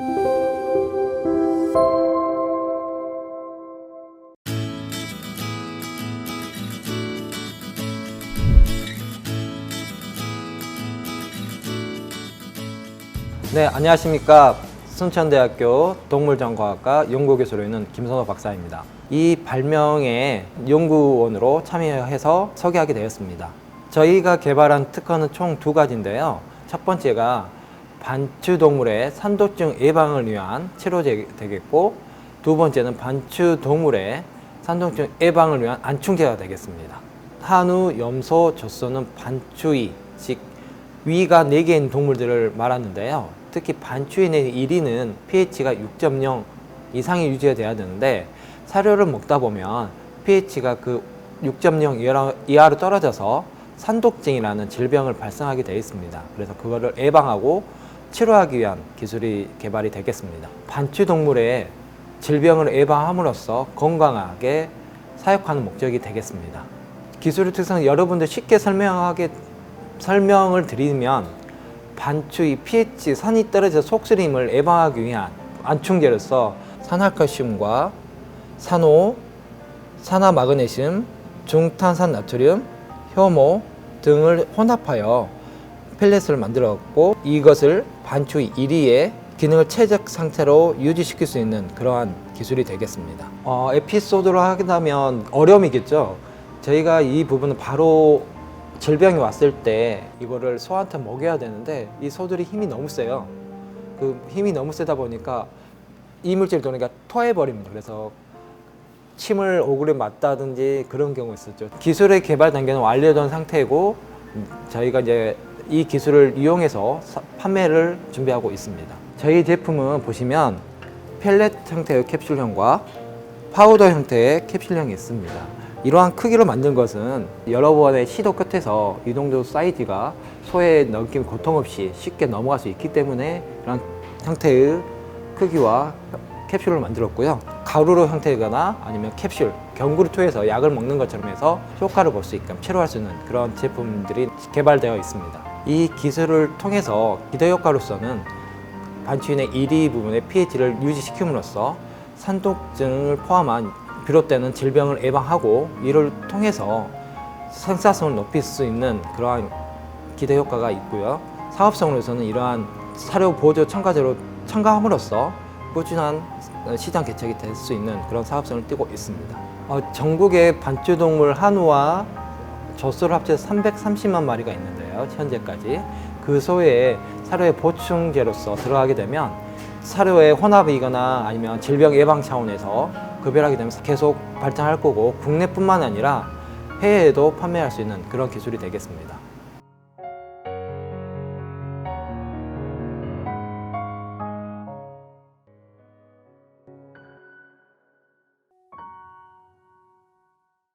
네, 안녕하십니까. 순천대학교 동물정과학과 연구교수로 있는 김선호 박사입니다. 이 발명에 연구원으로 참여해서 소개하게 되었습니다. 저희가 개발한 특허는 총 두 가지인데요. 첫 번째가 반추동물의 산도증 예방을 위한 치료제 되겠고, 두 번째는 반추동물의 산도증 예방을 위한 안충제가 되겠습니다. 한우, 염소, 젖소는 반추위, 즉 위가 4개인 동물들을 말하는데요. 특히 반추인의 1위는 pH가 6.0 이상이 유지가 돼야 되는데 사료를 먹다 보면 pH가 그 6.0 이하로- 이하로 떨어져서 산독증이라는 질병을 발생하게 되어 있습니다. 그래서 그거를 예방하고 치료하기 위한 기술이 개발이 되겠습니다. 반추 동물의 질병을 예방함으로써 건강하게 사육하는 목적이 되겠습니다. 기술의 특성은 여러분들 쉽게 설명하게 설명을 드리면 반추의 pH 산이 떨어져 속쓰림을 예방하기 위한 안충제로서 산화칼슘과 산호, 산화마그네슘, 중탄산 나트륨, 효모 등을 혼합하여 펠렛을 만들었고 이것을 반추의 1위의 기능을 최적 상태로 유지시킬 수 있는 그러한 기술이 되겠습니다. 어, 에피소드로 하다면 어려움이겠죠. 저희가 이 부분은 바로 질병이 왔을 때 이거를 소한테 먹여야 되는데 이 소들이 힘이 너무 세요. 그 힘이 너무 세다 보니까 이물질 도니까 토해 버립니다. 그래서 침을 오그려 맞다든지 그런 경우 있었죠. 기술의 개발 단계는 완료된 상태이고 음, 저희가 이제 이 기술을 이용해서 사- 판매를 준비하고 있습니다. 저희 제품은 보시면 펠렛 형태의 캡슐형과 파우더 형태의 캡슐형이 있습니다. 이러한 크기로 만든 것은 여러 번의 시도 끝에서 이 정도 사이즈가 소에 넘김 고통 없이 쉽게 넘어갈 수 있기 때문에 이런 형태의 크기와 캡슐을 만들었고요. 가루로 형태거나 아니면 캡슐, 경구를 투여해서 약을 먹는 것처럼 해서 효과를 볼 수 있게끔 치료할 수 있는 그런 제품들이 개발되어 있습니다. 이 기술을 통해서 기대 효과로서는 반추인의 1위 부분의 pH를 유지시킴으로써 산독증을 포함한 비롯되는 질병을 예방하고 이를 통해서 생산성을 높일 수 있는 그러한 기대 효과가 있고요. 사업성으로서는 이러한 사료 보조 첨가제로 첨가함으로써 꾸준한 시장 개척이 될 수 있는 그런 사업성을 띠고 있습니다. 어, 전국에 반추동물 한우와 젖소를 합쳐서 330만 마리가 있는데 요. 현재까지 그 소에 사료의 보충제로서 들어가게 되면 사료의 혼합이거나 아니면 질병 예방 차원에서 급여하게 되면 계속 발전할 거고 국내뿐만 아니라 해외에도 판매할 수 있는 그런 기술이 되겠습니다.